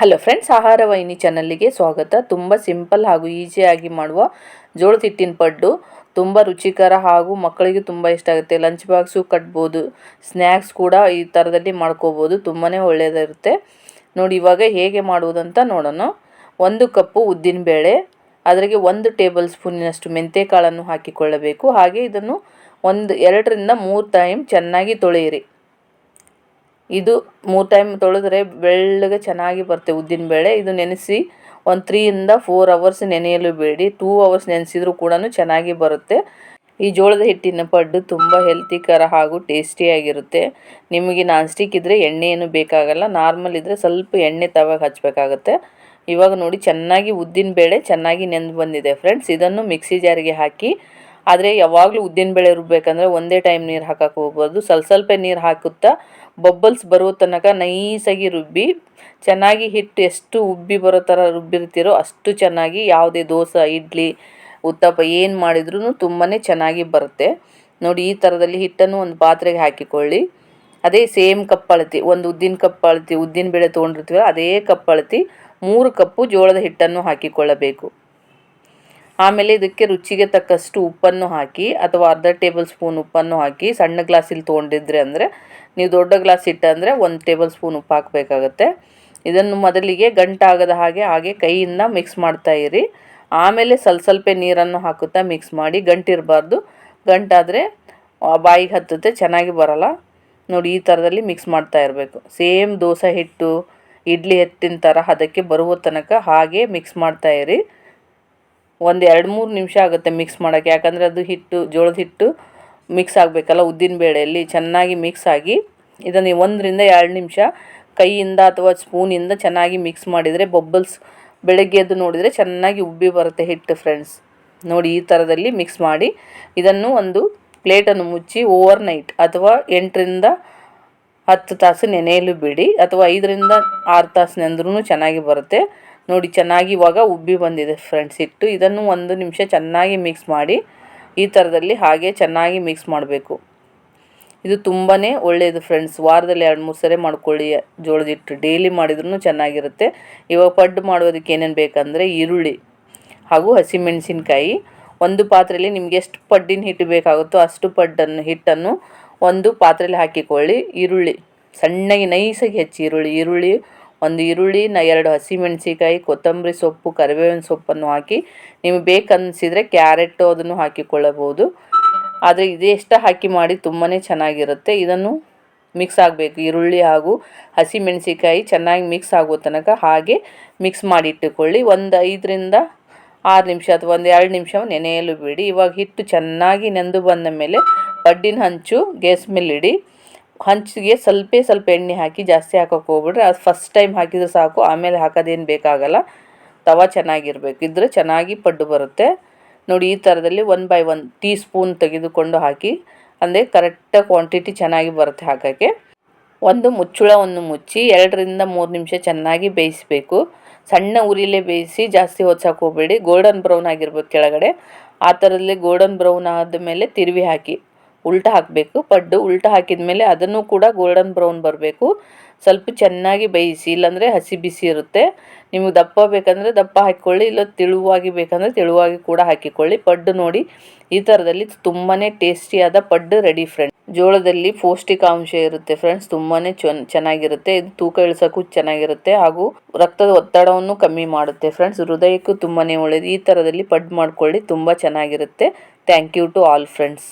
Hello friends, ಆಹಾರ ವಾಹಿನಿ ಚಾನಲ್ಲಿಗೆ ಸ್ವಾಗತ. ತುಂಬ ಸಿಂಪಲ್ ಹಾಗೂ ಈಸಿಯಾಗಿ ಮಾಡುವ ಜೋಳದ ಹಿಟ್ಟಿನ ಪಡ್ಡು. ತುಂಬ ರುಚಿಕರ ಹಾಗೂ ಮಕ್ಕಳಿಗೆ ತುಂಬ ಇಷ್ಟ ಆಗುತ್ತೆ. ಲಂಚ್ ಬಾಕ್ಸು ಕಟ್ಬೋದು, ಸ್ನ್ಯಾಕ್ಸ್ ಕೂಡ ಈ ಥರದಲ್ಲಿ ಮಾಡ್ಕೋಬೋದು. ತುಂಬಾ ಒಳ್ಳೆಯದಿರುತ್ತೆ. ನೋಡಿ, ಇವಾಗ ಹೇಗೆ ಮಾಡುವುದಂತ ನೋಡೋಣ. ಒಂದು ಕಪ್ಪು ಉದ್ದಿನಬೇಳೆ ಅದರಿಗೆ ಒಂದು ಟೇಬಲ್ ಸ್ಪೂನಿನಷ್ಟು ಮೆಂತ್ಯಕಾಳನ್ನು ಹಾಕಿಕೊಳ್ಳಬೇಕು. ಹಾಗೆ ಇದನ್ನು ಒಂದು, ಎರಡರಿಂದ ಮೂರು ಟೈಮ್ ಚೆನ್ನಾಗಿ ತೊಳೆಯಿರಿ. ಇದು ಮೂರು ಟೈಮ್ ತೊಳೆದ್ರೆ ಬೆಳ್ಳಗೆ ಚೆನ್ನಾಗಿ ಬರುತ್ತೆ ಉದ್ದಿನಬೇಳೆ ಇದು ನೆನೆಸಿ ಒಂದು ತ್ರೀಯಿಂದ ಫೋರ್ ಅವರ್ಸ್ ನೆನೆಯಲು ಬೇಡಿ. ಟೂ ಅವರ್ಸ್ ನೆನೆಸಿದ್ರು ಕೂಡ ಚೆನ್ನಾಗಿ ಬರುತ್ತೆ. ಈ ಜೋಳದ ಹಿಟ್ಟಿನ ಪಡ್ಡು ತುಂಬ ಹೆಲ್ತಿಕರ ಹಾಗೂ ಟೇಸ್ಟಿಯಾಗಿರುತ್ತೆ ನಿಮಗೆ ನಾನ್ ಸ್ಟಿಕ್ ಇದ್ದರೆ ಎಣ್ಣೆ ಏನು ಬೇಕಾಗಲ್ಲ. ನಾರ್ಮಲ್ ಇದ್ದರೆ ಸ್ವಲ್ಪ ಎಣ್ಣೆ ತವಾಗ ಹಚ್ಚಬೇಕಾಗತ್ತೆ ಇವಾಗ ನೋಡಿ ಚೆನ್ನಾಗಿ ಉದ್ದಿನ ಬೇಳೆ ಚೆನ್ನಾಗಿ ನೆಂದು ಬಂದಿದೆ. ಫ್ರೆಂಡ್ಸ್ ಇದನ್ನು ಮಿಕ್ಸಿ ಜಾರಿಗೆ ಹಾಕಿ ಆದರೆ ಯಾವಾಗಲೂ ಉದ್ದಿನ ಬೇಳೆ ರುಬ್ಬೇಕಂದ್ರೆ ಒಂದೇ ಟೈಮ್ ನೀರು ಹಾಕಕ್ಕೆ ಹೋಗ್ಬೋದು ಸ್ವಲ್ಪ ಸ್ವಲ್ಪ ನೀರು ಹಾಕುತ್ತಾ ಬಬ್ಬಲ್ಸ್ ಬರೋ ತನಕ ನೈಸಾಗಿ ರುಬ್ಬಿ, ಚೆನ್ನಾಗಿ ಹಿಟ್ಟು ಎಷ್ಟು ಉಬ್ಬಿ ಬರೋ ಥರ ರುಬ್ಬಿರ್ತೀರೋ ಅಷ್ಟು ಚೆನ್ನಾಗಿ ಯಾವುದೇ ದೋಸೆ, ಇಡ್ಲಿ, ಉತ್ತಪ್ಪ ಏನು ಮಾಡಿದ್ರೂ ತುಂಬಾ ಚೆನ್ನಾಗಿ ಬರುತ್ತೆ. ನೋಡಿ ಈ ಥರದಲ್ಲಿ ಹಿಟ್ಟನ್ನು ಒಂದು ಪಾತ್ರೆಗೆ ಹಾಕಿಕೊಳ್ಳಿ. ಅದೇ ಸೇಮ್ ಕಪ್ ಅಳತಿ, ಒಂದು ಉದ್ದಿನ ಕಪ್ ಅಳತಿ, ಉದ್ದಿನ ಬೇಳೆ ತೊಗೊಂಡಿರ್ತೀವಲ್ಲ, ಅದೇ ಕಪ್ ಅಳತಿ, ಮೂರು ಕಪ್ಪು ಜೋಳದ ಹಿಟ್ಟನ್ನು ಹಾಕಿಕೊಳ್ಳಬೇಕು. ಆಮೇಲೆ ಇದಕ್ಕೆ ರುಚಿಗೆ ತಕ್ಕಷ್ಟು ಉಪ್ಪನ್ನು ಹಾಕಿ ಅಥವಾ ಅರ್ಧ ಟೇಬಲ್ ಸ್ಪೂನ್ ಉಪ್ಪನ್ನು ಹಾಕಿ ಸಣ್ಣ ಗ್ಲಾಸಲ್ಲಿ ತೊಗೊಂಡಿದ್ರೆ ಅಂದರೆ ನೀವು ದೊಡ್ಡ ಗ್ಲಾಸ್ ಇಟ್ಟಂದರೆ ಒಂದು ಟೇಬಲ್ ಸ್ಪೂನ್ ಉಪ್ಪು ಹಾಕಬೇಕಾಗತ್ತೆ. ಇದನ್ನು ಮೊದಲಿಗೆ ಗಂಟಾಗದ ಹಾಗೆ ಹಾಗೆ ಕೈಯಿಂದ ಮಿಕ್ಸ್ ಮಾಡ್ತಾ ಇರಿ. ಆಮೇಲೆ ಸ್ವಲ್ಪ ಸ್ವಲ್ಪ ನೀರನ್ನು ಹಾಕುತ್ತಾ ಮಿಕ್ಸ್ ಮಾಡಿ ಗಂಟಿರಬಾರ್ದು ಗಂಟಾದರೆ ಬಾಯಿಗೆ ಹತ್ತುತ್ತೆ, ಚೆನ್ನಾಗಿ ಬರಲ್ಲ. ನೋಡಿ, ಈ ಥರದಲ್ಲಿ ಮಿಕ್ಸ್ ಮಾಡ್ತಾ ಇರಬೇಕು. ಸೇಮ್ ದೋಸೆ ಹಿಟ್ಟು, ಇಡ್ಲಿ ಹಿಟ್ಟಿನ ಥರ ಅದಕ್ಕೆ ಬರುವ ತನಕ ಹಾಗೆ ಮಿಕ್ಸ್ ಮಾಡ್ತಾ ಇರಿ. ಒಂದು ಎರಡು ಮೂರು ನಿಮಿಷ ಆಗುತ್ತೆ ಮಿಕ್ಸ್ ಮಾಡೋಕ್ಕೆ. ಯಾಕಂದರೆ ಅದು ಹಿಟ್ಟು, ಜೋಳದ ಹಿಟ್ಟು ಮಿಕ್ಸ್ ಆಗಬೇಕಲ್ಲ ಉದ್ದಿನ ಬೇಳೆಯಲ್ಲಿ, ಚೆನ್ನಾಗಿ ಮಿಕ್ಸ್ ಆಗಿ. ಇದನ್ನು ಒಂದರಿಂದ ಎರಡು ನಿಮಿಷ ಕೈಯಿಂದ ಅಥವಾ ಸ್ಪೂನಿಂದ ಚೆನ್ನಾಗಿ ಮಿಕ್ಸ್ ಮಾಡಿದರೆ ಬೊಬ್ಬಲ್ಸ್ ಬೆಳಗ್ಗೆ ಎದ್ದು ನೋಡಿದರೆ ಚೆನ್ನಾಗಿ ಉಬ್ಬಿ ಬರುತ್ತೆ ಹಿಟ್ಟು ಫ್ರೆಂಡ್ಸ್ ನೋಡಿ ಈ ಥರದಲ್ಲಿ ಮಿಕ್ಸ್ ಮಾಡಿ ಇದನ್ನು ಒಂದು ಪ್ಲೇಟನ್ನು ಮುಚ್ಚಿ ಓವರ್ ನೈಟ್ ಅಥವಾ ಎಂಟರಿಂದ ಹತ್ತು ತಾಸು ನೆನೆಯಲು ಬಿಡಿ. ಅಥವಾ ಐದರಿಂದ ಆರು ತಾಸು ನೆಂದ್ರೂ ಚೆನ್ನಾಗಿ ಬರುತ್ತೆ. ನೋಡಿ, ಚೆನ್ನಾಗಿ ಇವಾಗ ಉಬ್ಬಿ ಬಂದಿದೆ ಫ್ರೆಂಡ್ಸ್ ಇಟ್ಟು ಇದನ್ನು ಒಂದು ನಿಮಿಷ ಚೆನ್ನಾಗಿ ಮಿಕ್ಸ್ ಮಾಡಿ, ಈ ಥರದಲ್ಲಿ ಹಾಗೆ ಚೆನ್ನಾಗಿ ಮಿಕ್ಸ್ ಮಾಡಬೇಕು. ಇದು ತುಂಬಾ ಒಳ್ಳೆಯದು ಫ್ರೆಂಡ್ಸ್ ವಾರದಲ್ಲಿ ಎರಡು ಮೂರು ಸರಿ ಮಾಡ್ಕೊಳ್ಳಿ, ಜೋಳದ ಹಿಟ್ಟು. ಡೈಲಿ ಮಾಡಿದ್ರೂ ಚೆನ್ನಾಗಿರುತ್ತೆ. ಇವಾಗ ಪಡ್ಡು ಮಾಡೋದಕ್ಕೆ ಏನೇನು ಬೇಕಂದರೆ ಈರುಳ್ಳಿ ಹಾಗೂ ಹಸಿಮೆಣಸಿನ್ಕಾಯಿ. ಒಂದು ಪಾತ್ರೆಯಲ್ಲಿ ನಿಮ್ಗೆ ಎಷ್ಟು ಪಡ್ಡಿನ ಹಿಟ್ಟು ಬೇಕಾಗುತ್ತೋ ಅಷ್ಟು ಪಡ್ಡನ್ನು, ಹಿಟ್ಟನ್ನು ಒಂದು ಪಾತ್ರೆಯಲ್ಲಿ ಹಾಕಿಕೊಳ್ಳಿ. ಈರುಳ್ಳಿ ಸಣ್ಣಗೆ ನೈಸಾಗಿ ಹೆಚ್ಚಿ ಈರುಳ್ಳಿ. ಈರುಳ್ಳಿ ಒಂದು ಈರುಳ್ಳಿ, ನ ಎರಡು ಹಸಿಮೆಣಸಿಕಾಯಿ ಕೊತ್ತಂಬರಿ ಸೊಪ್ಪು, ಕರಿಬೇವಿನ ಸೊಪ್ಪನ್ನು ಹಾಕಿ, ನಿಮಗೆ ಬೇಕನ್ನಿಸಿದರೆ ಕ್ಯಾರೆಟು ಅದನ್ನು ಹಾಕಿಕೊಳ್ಳಬಹುದು. ಆದರೆ ಇದೆಷ್ಟು ಹಾಕಿ ಮಾಡಿ ತುಂಬಾ ಚೆನ್ನಾಗಿರುತ್ತೆ. ಇದನ್ನು ಮಿಕ್ಸ್ ಆಗಬೇಕು. ಈರುಳ್ಳಿ ಹಾಗೂ ಹಸಿಮೆಣಸಿಕಾಯಿ ಚೆನ್ನಾಗಿ ಮಿಕ್ಸ್ ಆಗೋ ತನಕ ಹಾಗೆ ಮಿಕ್ಸ್ ಮಾಡಿ ಇಟ್ಟುಕೊಳ್ಳಿ ಒಂದು ಐದರಿಂದ ಆರು ನಿಮಿಷ ಅಥವಾ ಒಂದು ಎರಡು ನಿಮಿಷ ನೆನೆಯಲು ಬಿಡಿ. ಇವಾಗ ಹಿಟ್ಟು ಚೆನ್ನಾಗಿ ನೆಂದು ಬಂದ ಮೇಲೆ ಬಡ್ಡಿನ ಹಂಚು ಗ್ಯಾಸ್ ಮೇಲೆ ಇಡಿ ಹಂಚಿಗೆ ಸ್ವಲ್ಪ ಸ್ವಲ್ಪ ಎಣ್ಣೆ ಹಾಕಿ ಜಾಸ್ತಿ ಹಾಕೋಕೆ ಹೋಗ್ಬಿಡ್ರಿ. ಅದು ಫಸ್ಟ್ ಟೈಮ್ ಹಾಕಿದ್ರೆ ಸಾಕು. ಆಮೇಲೆ ಹಾಕೋದೇನು ಬೇಕಾಗಲ್ಲ. ತವ ಚೆನ್ನಾಗಿರ್ಬೇಕು. ಇದ್ರೆ ಚೆನ್ನಾಗಿ ಪಡ್ಡು ಬರುತ್ತೆ. ನೋಡಿ, ಈ ಥರದಲ್ಲಿ one by one tea spoon ತೆಗೆದುಕೊಂಡು ಹಾಕಿ, ಅಂದರೆ ಕರೆಕ್ಟಾಗಿ ಕ್ವಾಂಟಿಟಿ ಚೆನ್ನಾಗಿ ಬರುತ್ತೆ ಹಾಕೋಕ್ಕೆ. ಒಂದು ಮುಚ್ಚುಳವನ್ನು ಮುಚ್ಚಿ, ಎರಡರಿಂದ ಮೂರು ನಿಮಿಷ ಚೆನ್ನಾಗಿ ಬೇಯಿಸಬೇಕು. ಸಣ್ಣ ಉರಿಲೇ ಬೇಯಿಸಿ ಜಾಸ್ತಿ ಹೋಗಬೇಡಿ. ಗೋಲ್ಡನ್ ಬ್ರೌನ್ ಆಗಿರ್ಬೇಕು ಕೆಳಗಡೆ. ಆ ಥರದಲ್ಲಿ ಗೋಲ್ಡನ್ ಬ್ರೌನ್ ಆದ ಮೇಲೆ ತಿರುವಿ ಹಾಕಿ. ಉಲ್ಟ ಹಾಕಬೇಕು. ಪಡ್ಡು ಉಲ್ಟ ಹಾಕಿದ ಮೇಲೆ ಅದನ್ನು ಕೂಡ ಗೋಲ್ಡನ್ ಬ್ರೌನ್ ಬರಬೇಕು. ಸ್ವಲ್ಪ ಚೆನ್ನಾಗಿ ಬೇಯಿಸಿ, ಇಲ್ಲಾಂದರೆ ಹಸಿ ಬಿಸಿ ಇರುತ್ತೆ. ನಿಮಗೆ ದಪ್ಪ ಬೇಕಂದರೆ ದಪ್ಪ ಹಾಕಿಕೊಳ್ಳಿ, ಇಲ್ಲ ತೆಳುವಾಗಿ ಬೇಕಂದರೆ ತೆಳುವಾಗಿ ಕೂಡ ಹಾಕಿಕೊಳ್ಳಿ. ಪಡ್ಡು ನೋಡಿ, ಈ ಥರದಲ್ಲಿ ತುಂಬಾ ಟೇಸ್ಟಿಯಾದ ಪಡ್ಡು ರೆಡಿ ಫ್ರೆಂಡ್ ಜೋಳದಲ್ಲಿ ಪೌಷ್ಟಿಕಾಂಶ ಇರುತ್ತೆ ಫ್ರೆಂಡ್ಸ್ ತುಂಬಾ ಚೆನ್ನಾಗಿರುತ್ತೆ. ಇದು ತೂಕ ಇಳಿಸೋಕ್ಕೂ ಚೆನ್ನಾಗಿರುತ್ತೆ ಹಾಗೂ ರಕ್ತದ ಒತ್ತಡವನ್ನು ಕಮ್ಮಿ ಮಾಡುತ್ತೆ ಫ್ರೆಂಡ್ಸ್ ಹೃದಯಕ್ಕೂ ತುಂಬಾ ಒಳ್ಳೆಯದು ಈ ಥರದಲ್ಲಿ ಪಡ್ಡು ಮಾಡ್ಕೊಳ್ಳಿ, ತುಂಬ ಚೆನ್ನಾಗಿರುತ್ತೆ. Thank you to all friends